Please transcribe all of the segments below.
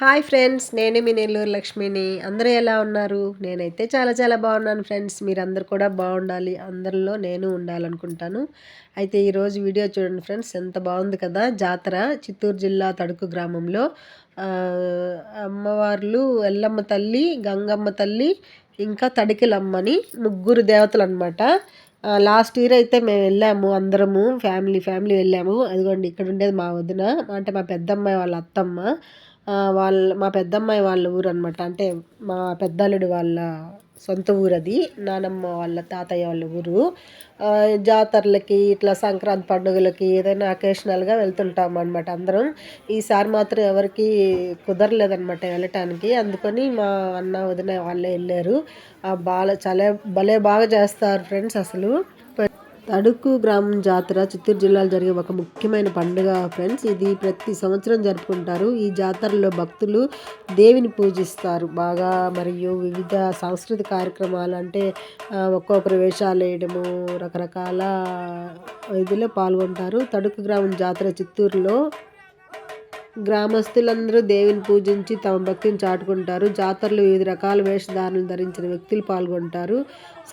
Hi friends నేను మీ నెల్లూరు లక్ష్మిని. అందరూ ఎలా ఉన్నారు? నేనైతే చాలా చాలా బాగున్నాను ఫ్రెండ్స్. మీరందరూ కూడా బాగుండాలి. అందరిలో నేను ఉండాలనుకుంటాను. అయితే ఈరోజు వీడియో చూడండి ఫ్రెండ్స్ ఎంత బాగుంది కదా? జాతర చిత్తూరు జిల్లా తడుకు గ్రామంలో. అమ్మవార్లు ఎల్లమ్మ తల్లి గంగమ్మ తల్లి ఇంకా తడికిలమ్మని ముగ్గురు దేవతలు అనమాట లాస్ట్ ఇయర్ అయితే మేము వెళ్ళాము అందరము ఫ్యామిలీ ఫ్యామిలీ వెళ్ళాము. అదిగోండి ఇక్కడ ఉండేది మా వదిన అంటే మా పెద్దమ్మాయి వాళ్ళ అత్తమ్మ. వాళ్ళ మా పెద్దమ్మాయి వాళ్ళ ఊరు అనమాట అంటే మా పెద్దల్లుడు వాళ్ళ సొంత ఊరు అది నానమ్మ వాళ్ళ తాతయ్య వాళ్ళ ఊరు. జాతరలకి ఇట్లా సంక్రాంతి పండుగలకి ఏదైనా అకేషనల్గా వెళ్తుంటాం అనమాట అందరం. ఈసారి మాత్రం ఎవరికి కుదరలేదనమాట వెళ్ళటానికి. అందుకని మా అన్న వదిన వాళ్ళే వెళ్ళారు. బాగా చాలా భలే బాగా చేస్తారు ఫ్రెండ్స్ అసలు. తడుకు గ్రామం జాతర చిత్తూరు జిల్లాలో జరిగే ఒక ముఖ్యమైన పండుగ ఫ్రెండ్స్. ఇది ప్రతి సంవత్సరం జరుపుకుంటారు. ఈ జాతరలో భక్తులు దేవిని పూజిస్తారు. బాగా మరియు వివిధ సాంస్కృతిక కార్యక్రమాలు అంటే ఒక్కో ప్రవేశాలు వేయడము రకరకాల ఇదిలో పాల్గొంటారు. తడుకు గ్రామం జాతర చిత్తూరులో గ్రామస్తులందరూ దేవిని పూజించి తమ భక్తిని చాటుకుంటారు. జాతరలో వివిధ రకాల వేషధారణలు ధరించిన వ్యక్తులు పాల్గొంటారు.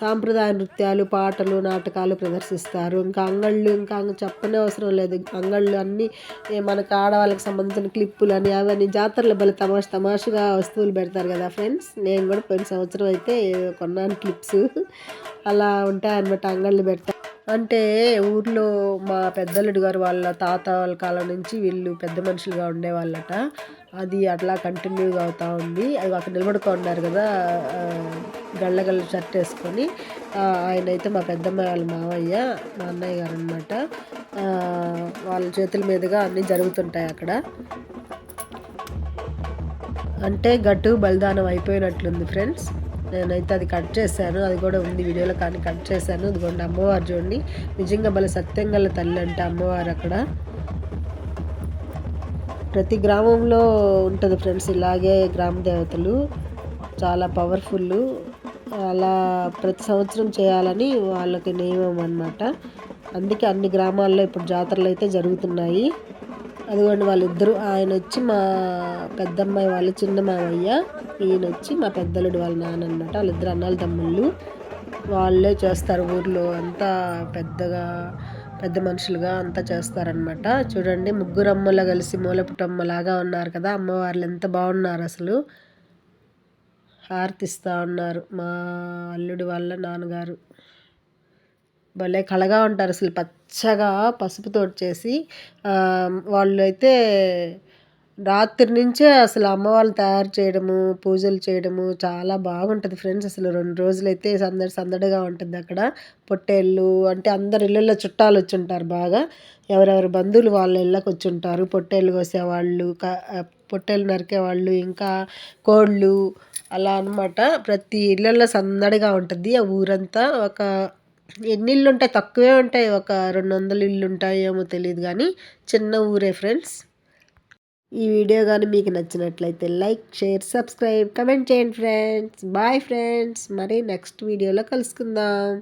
సాంప్రదాయ నృత్యాలు పాటలు నాటకాలు ప్రదర్శిస్తారు. ఇంకా అంగళ్ళు ఇంకా చెప్పనే అవసరం లేదు. అంగళ్ళు అన్నీ మనకు ఆడవాళ్ళకి సంబంధించిన క్లిప్పులు అని అవన్నీ జాతరలో భలే తమాష తమాషగా వస్తువులు పెడతారు కదా ఫ్రెండ్స్. నేను కూడా పోయిన సంవత్సరం అయితే కొన్నాను క్లిప్స్. అలా ఉంటాయన్నమాట అంగళ్ళు పెడతారు అంటే ఊర్లో మా పెద్దలుడు గారు వాళ్ళ తాత వాళ్ళ కాలం నుంచి వీళ్ళు పెద్ద మనుషులుగా ఉండేవాళ్ళట. అది అట్లా కంటిన్యూగా అవుతూ ఉంది. అది అక్కడ నిలబడుకో ఉన్నారు కదా గళ్ళ గళ్ళ షర్ట్ వేసుకొని. ఆయన అయితే మా పెద్దమ్మ వాళ్ళ మావయ్య మా అన్నయ్య గారు అనమాట వాళ్ళ చేతుల మీదుగా అన్నీ జరుగుతుంటాయి అక్కడ. అంటే గట్టు బలిదానం అయిపోయినట్లుంది ఫ్రెండ్స్ నేనైతే అది కట్ చేశాను. అది కూడా ఉంది వీడియోలో కానీ కట్ చేశాను. ఇదిగోండి అమ్మవారు చూడండి. నిజంగా భలే సత్యం గల తల్లి అంటే అమ్మవారు అక్కడ. ప్రతి గ్రామంలో ఉంటుంది ఫ్రెండ్స్ ఇలాగే గ్రామ దేవతలు. చాలా పవర్ఫుల్. అలా ప్రతి సంవత్సరం చేయాలని వాళ్ళకి నియమం అనమాట అందుకే అన్ని గ్రామాల్లో ఇప్పుడు జాతరలు అయితే జరుగుతున్నాయి. అదిగోండి వాళ్ళిద్దరు ఆయన వచ్చి మా పెద్దమ్మాయి వాళ్ళ చిన్న మామయ్య ఈయన వచ్చి మా పెద్దలుడు వాళ్ళ నాన్న అనమాట వాళ్ళిద్దరు అన్నాల తమ్ముళ్ళు. వాళ్ళే చేస్తారు ఊర్లో అంతా పెద్దగా పెద్ద మనుషులుగా అంతా చేస్తారనమాట చూడండి ముగ్గురు అమ్మలా కలిసి మూలపుటమ్మలాగా ఉన్నారు కదా అమ్మవార్లు ఎంత బాగున్నారు అసలు. హారతిస్తూ ఉన్నారు మా అల్లుడి వాళ్ళ నాన్నగారు. భలే కళగా ఉంటారు అసలు పచ్చగా పసుపుతో చేసి వాళ్ళు అయితే రాత్రి నుంచే అసలు అమ్మవాళ్ళు తయారు చేయడము పూజలు చేయడము చాలా బాగుంటుంది ఫ్రెండ్స్ అసలు. రెండు రోజులు అయితే సందడి సందడిగా ఉంటుంది అక్కడ. పొట్టేళ్ళు అంటే అందరు ఇళ్ళల్లో చుట్టాలు వచ్చి ఉంటారు బాగా. ఎవరెవరి బంధువులు వాళ్ళ ఇళ్ళకి వచ్చి ఉంటారు పొట్టేళ్ళు కోసేవాళ్ళు పొట్టేళ్ళు నరికేవాళ్ళు ఇంకా కోళ్ళు అలా అనమాట ప్రతి ఇళ్ళల్లో సందడిగా ఉంటుంది ఆ ఊరంతా. ఒక ఎన్ని ఇల్లు ఉంటాయి తక్కువే ఉంటాయి. ఒక రెండు వందల ఇల్లు ఉంటాయేమో తెలియదు కానీ చిన్న ఊరే ఫ్రెండ్స్. ఈ వీడియో కానీ మీకు నచ్చినట్లయితే లైక్ షేర్ సబ్స్క్రైబ్ కమెంట్ చేయండి ఫ్రెండ్స్. Bye friends. మరి నెక్స్ట్ వీడియోలో కలుసుకుందాం.